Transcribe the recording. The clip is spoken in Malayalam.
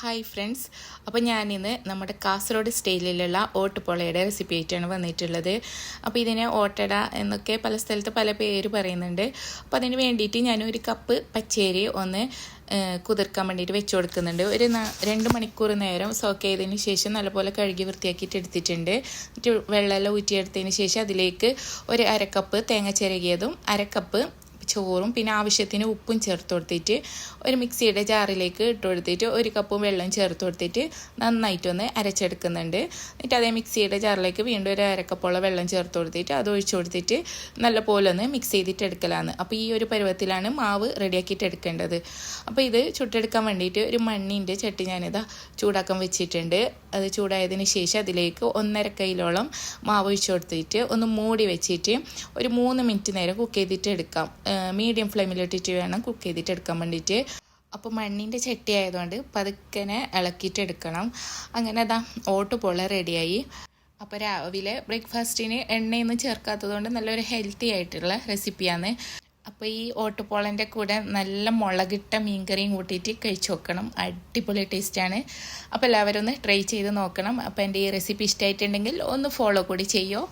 Hi friends. അപ്പോൾ ഞാനിന്ന് നമ്മുടെ കാസർഗോഡ് സ്റ്റൈലിലുള്ള ഓട്ടുപൊളയുടെ റെസിപ്പി ആയിട്ടാണ് വന്നിട്ടുള്ളത്. അപ്പോൾ ഇതിനെ ഓട്ടട എന്നൊക്കെ പല സ്ഥലത്ത് പല പേര് പറയുന്നുണ്ട്. അപ്പോൾ അതിന് വേണ്ടിയിട്ട് ഞാനൊരു കപ്പ് പച്ചേരി ഒന്ന് കുതിർക്കാൻ വേണ്ടിയിട്ട് വെച്ച് കൊടുക്കുന്നുണ്ട്. ഒരു രണ്ട് മണിക്കൂർ നേരം സോക്ക് ചെയ്തതിന് ശേഷം നല്ലപോലെ കഴുകി വൃത്തിയാക്കിയിട്ട് എടുത്തിട്ടുണ്ട്. എന്നിട്ട് വെള്ളമെല്ലാം ഊറ്റിയെടുത്തതിന് ശേഷം അതിലേക്ക് ഒരു അരക്കപ്പ് തേങ്ങ ചിരകിയതും അരക്കപ്പ് ചോറും പിന്നെ ആവശ്യത്തിന് ഉപ്പും ചേർത്ത് കൊടുത്തിട്ട് ഒരു മിക്സിയുടെ ജാറിലേക്ക് ഇട്ട് കൊടുത്തിട്ട് ഒരു കപ്പ് വെള്ളം ചേർത്ത് കൊടുത്തിട്ട് നന്നായിട്ടൊന്ന് അരച്ചെടുക്കുന്നുണ്ട്. എന്നിട്ട് അതേ മിക്സിയുടെ ജാറിലേക്ക് വീണ്ടും ഒരു അരക്കപ്പോളം വെള്ളം ചേർത്ത് കൊടുത്തിട്ട് അത് ഒഴിച്ചു കൊടുത്തിട്ട് നല്ല പോലെ ഒന്ന് മിക്സ് ചെയ്തിട്ട് എടുക്കലാണ്. അപ്പോൾ ഈ ഒരു പരുവത്തിലാണ് മാവ് റെഡിയാക്കിയിട്ട് എടുക്കേണ്ടത്. അപ്പോൾ ഇത് ചുട്ടെടുക്കാൻ വേണ്ടിയിട്ട് ഒരു മണ്ണിന്റെ ചട്ടി ഞാനിതാ ചൂടാക്കാൻ വെച്ചിട്ടുണ്ട്. അത് ചൂടായതിന് ശേഷം അതിലേക്ക് ഒന്നര കൈയിലോളം മാവ് ഒഴിച്ചു കൊടുത്തിട്ട് ഒന്ന് മൂടി വെച്ചിട്ട് ഒരു മൂന്ന് മിനിറ്റ് നേരം കുക്ക് ചെയ്തിട്ട് എടുക്കാം. മീഡിയം ഫ്ലെയിമിലിട്ടിട്ട് വേണം കുക്ക് ചെയ്തിട്ട് എടുക്കാൻ വേണ്ടിയിട്ട്. അപ്പോൾ മണ്ണിന്റെ ചട്ടി ആയതുകൊണ്ട് പതുക്കനെ ഇളക്കിയിട്ട് എടുക്കണം. അങ്ങനെ അതാ ഓട്ട് പോള റെഡിയായി. അപ്പോൾ രാവിലെ ബ്രേക്ക്ഫാസ്റ്റിന് എണ്ണയൊന്നും ചേർക്കാത്തതുകൊണ്ട് നല്ലൊരു ഹെൽത്തി ആയിട്ടുള്ള റെസിപ്പിയാണ്. അപ്പോൾ ഈ ഓട്ടുപോളന്റെ കൂടെ നല്ല മുളകിട്ട മീൻകറിയും കൂട്ടിയിട്ട് കഴിച്ച് നോക്കണം. അടിപൊളി ടേസ്റ്റാണ് അപ്പോൾ എല്ലാവരും ഒന്ന് ട്രൈ ചെയ്ത് നോക്കണം. അപ്പോൾ എന്റെ ഈ റെസിപ്പി ഇഷ്ടമായിട്ടുണ്ടെങ്കിൽ ഒന്ന് ഫോളോ കൂടി ചെയ്യോ?